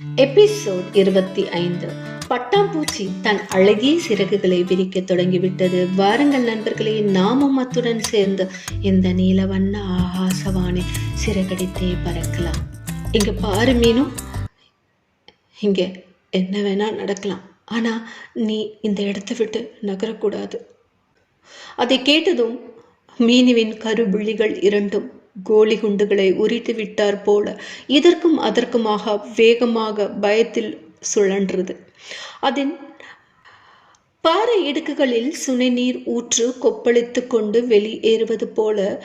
Episode இருபத்தி ஐந்து. பட்டாம்பூச்சி தன் அழகிய சிறகுகளை விரிக்க தொடங்கிவிட்டது. வாருங்கள் நண்பர்களே நாமும் அத்துடன் சேர்ந்து இந்த நீலவண்ண ஆகாசவானை சிறகடித்தே பறக்கலாம். இங்க பாரு மீனும் இங்க என்ன வேணா நடக்கலாம். ஆனா நீ இந்த இடத்தை விட்டு நகரக்கூடாது. அதை கேட்டதும் மீனுவின் கருவிழிகள் இரண்டும் கோலி குண்டுகளை உரித்து விட்டார் போல இதற்கும் அதற்குமாக வேகமாக பயத்தில் சுழன்றது. அதன் பாறை இடுக்குகளில் சுனைநீர் ஊற்று கொப்பளித்து கொண்டு வெளியேறுவது போல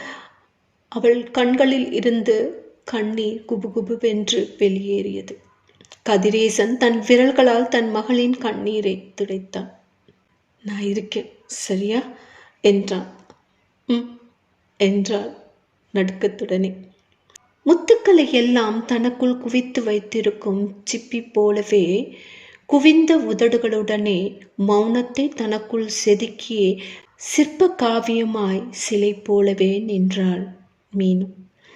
அவள் கண்களில் இருந்து கண்ணீர் குபுகுபுவென்று வெளியேறியது. கதிரேசன் தன் விரல்களால் தன் மகளின் கண்ணீரை துடைத்தான். நான் இருக்கேன் சரியா? என்றான். ம் என்றாள். நடுக்கத்துடனே. முத்துக்களை எல்லாம் தனக்குள் குவித்து வைத்திருக்கும் சிப்பி போலவே குவிந்த உதடுகளுடனே மௌனத்தை தனக்குள் செதுக்கியே சிற்ப காவியமாய் சிலை போலவே நின்றாள் மீனு.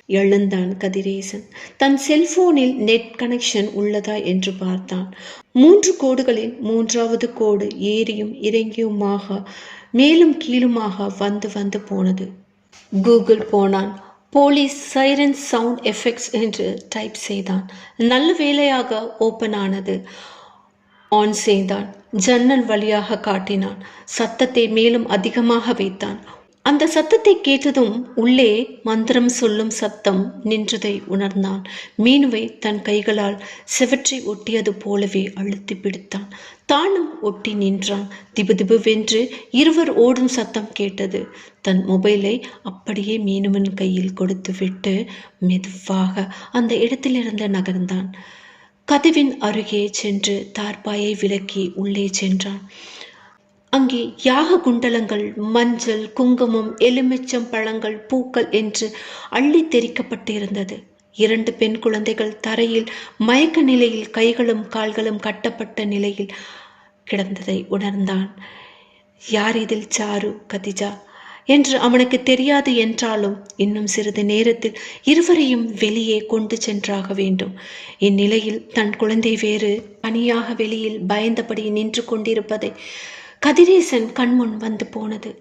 எழுந்தான் கதிரேசன். தன் செல்போனில் நெட் கனெக்ஷன் உள்ளதா என்று பார்த்தான். மூன்று கோடுகளில் மூன்றாவது கோடு ஏறியும் இறங்கியுமாக மேலும் கீழுமாக வந்து வந்து போனது. கூகுள் போனான். போலீஸ் சைரன் சவுண்ட் எஃபெக்ட்ஸ் என்று டைப் செய்தான். நல்ல வேலையாக ஓப்பன் ஆனது. ஆன் செய்தான். ஜன்னல் வழியாக காட்டினான். சத்தத்தை மேலும் அதிகமாக வைத்தான். அந்த சத்தத்தை கேட்டதும் உள்ளே மந்திரம் சொல்லும் சத்தம் நின்றதை உணர்ந்தான். மீனுவை தன் கைகளால் செவற்றை ஒட்டியது போலவே அழுத்தி பிடித்தான். தானும் ஒட்டி நின்றான். திபுதிபுவென்று இருவர் ஓடும் சத்தம் கேட்டது. தன் மொபைலை அப்படியே மீனுவின் கையில் கொடுத்துவிட்டு மெதுவாக அந்த இடத்திலிருந்து நகர்ந்தான். கதவின் அருகே சென்று தார்பாயை விலக்கி உள்ளே சென்றான். அங்கே யாக குண்டலங்கள் மஞ்சள் குங்குமம் எலுமிச்சம் பழங்கள் பூக்கள் என்று அள்ளி தெரிக்கப்பட்டிருந்தது. இரண்டு பெண் குழந்தைகள் தரையில் மயக்க நிலையில் கைகளும் கால்களும் கட்டப்பட்ட நிலையில் கிடந்ததை உணர்ந்தான். யார் இதில் சாரு கதிஜா என்று அவனுக்கு தெரியாது என்றாலும் இன்னும் சிறிது நேரத்தில் இருவரையும் வெளியே கொண்டு சென்றாக வேண்டும். இந்நிலையில் தன் குழந்தை வேறு பணியாக வெளியில் பயந்தபடி நின்று கொண்டிருப்பதை கதிரேசன் கண்முன் வந்து போனது.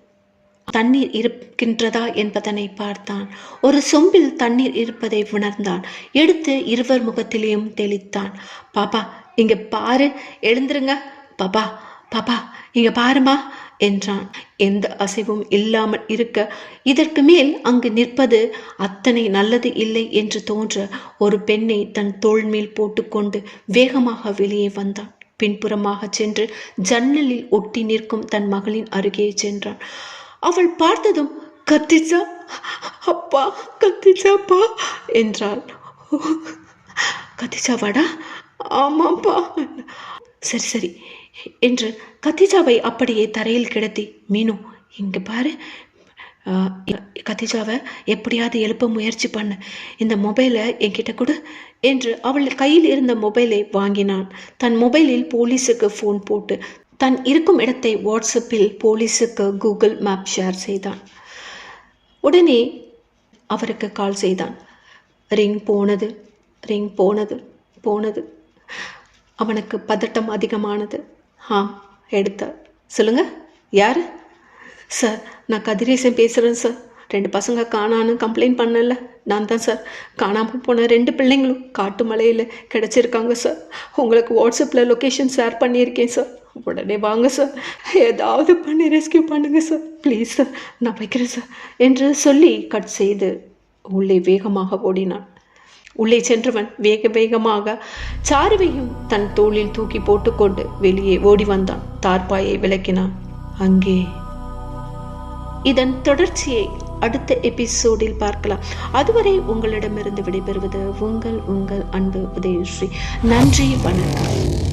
தண்ணீர் இருக்கின்றதா என்பதனை பார்த்தான். ஒரு சொம்பில் தண்ணீர் இருப்பதை உணர்ந்தான். எடுத்து இருவர் முகத்திலேயும் தெளித்தான். பாப்பா இங்க பாரு எழுந்துருங்க. பாப்பா பாப்பா இங்க பாருமா என்றான். எந்த அசைவும் இல்லாமல் இருக்க இதற்கு மேல் அங்கு நிற்பது அத்தனை நல்லது இல்லை என்று தோன்ற ஒரு பெண்ணை தன் தோள் மேல் போட்டுக்கொண்டு வேகமாக வெளியே வந்தான். பின்புறமாக சென்று ஜன்னலில் ஒட்டி நிற்கும் தன் மகளின் அருகே சென்றான். அவள் பார்த்ததும் கத்திச்சா? அப்பா கத்திச்சாப்பா? என்றாள். கத்திச்சாவாடா ஆமாப்பா. சரி சரி. என்று கத்திஜாவை அப்படியே தரையில் கிடத்தி மீனு இங்கே பாரு கத்திஜாவை எப்படியாவது எழுப்ப முயற்சி பண்ணு. இந்த மொபைலை என்கிட்ட கொடு என்று அவள் கையில் இருந்த மொபைலை வாங்கினான். தன் மொபைலில் போலீஸுக்கு ஃபோன் போட்டு தன் இருக்கும் இடத்தை வாட்ஸ்அப்பில் போலீஸுக்கு கூகுள் மேப் ஷேர் செய்தான். உடனே அவருக்கு கால் செய்தான். ரிங் போனது ரிங் போனது போனது. அவனுக்கு பதட்டம் அதிகமானது. ஆம் எடுத்தார். சொல்லுங்க யாரு? சார் நான் கதிரேசன் பேசுகிறேன் சார். ரெண்டு பசங்க காணான்னு கம்ப்ளைண்ட் பண்ணல. நான் தான் சார். காணாமல் போன ரெண்டு பிள்ளைங்களும் காட்டு மலையில் கிடச்சிருக்காங்க சார். உங்களுக்கு வாட்ஸ்அப்பில் லொக்கேஷன் ஷேர் பண்ணியிருக்கேன் சார். உடனே வாங்க சார். ஏதாவது பண்ணி ரெஸ்கியூ பண்ணுங்கள் சார். ப்ளீஸ் சார் நான் வைக்கிறேன் சார். என்று சொல்லி கட் செய்து உள்ளே வேகமாக ஓடினான். உள்ளே சென்றவன் வேக வேகமாக சாருவையும் தன் தோளில் தூக்கி போட்டுக்கொண்டு வெளியே ஓடி வந்தான். தார்பாயை விளக்கினான். அங்கே இதன் தொடர்ச்சியை அடுத்த எபிசோடில் பார்க்கலாம். அதுவரை உங்களிடமிருந்து விடைபெறுவது உங்கள் உங்கள் அன்பு உதயஸ்ரீ. நன்றி வணக்கம்.